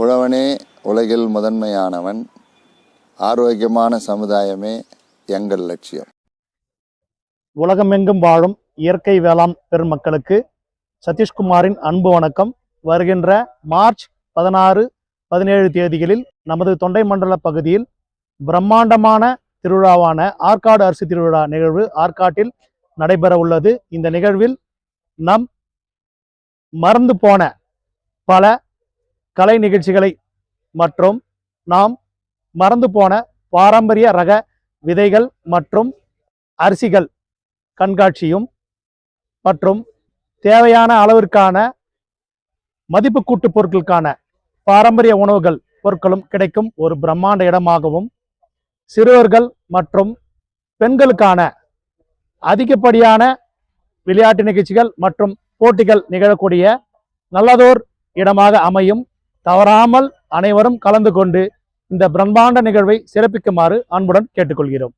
உழவனே உலகில் முதன்மையானவன் ஆரோக்கியமான சமுதாயமே எங்கள் லட்சியம். உலகமெங்கும் வாழும் இயற்கை வேளாண் பெருமக்களுக்கு சதீஷ்குமாரின் அன்பு வணக்கம். வருகின்ற மார்ச் பதினாறு பதினேழு தேதிகளில் நமது தொண்டை மண்டல பகுதியில் பிரம்மாண்டமான திருவிழாவான ஆற்காடு அரிசி திருவிழா நிகழ்வு ஆற்காட்டில் நடைபெற உள்ளது. இந்த நிகழ்வில் நம் மறந்து போன பல கலை நிகழ்ச்சிகளை மற்றும் நாம் மறந்து போன பாரம்பரிய ரக விதைகள் மற்றும் அரிசிகள் கண்காட்சியும் மற்றும் தேவையான அளவிற்கான மதிப்பு கூட்டு பொருட்களுக்கான பாரம்பரிய உணவுகள் பொருட்களும் கிடைக்கும் ஒரு பிரம்மாண்ட இடமாகவும் சிறுவர்கள் மற்றும் பெண்களுக்கான அதிகப்படியான விளையாட்டு நிகழ்ச்சிகள் மற்றும் போட்டிகள் நிகழக்கூடிய நல்லதோர் இடமாக அமையும். தவறாமல் அனைவரும் கலந்து கொண்டு இந்த பிரம்மாண்ட நிகழ்வை சிறப்பிக்குமாறு அன்புடன் கேட்டுக்கொள்கிறோம்.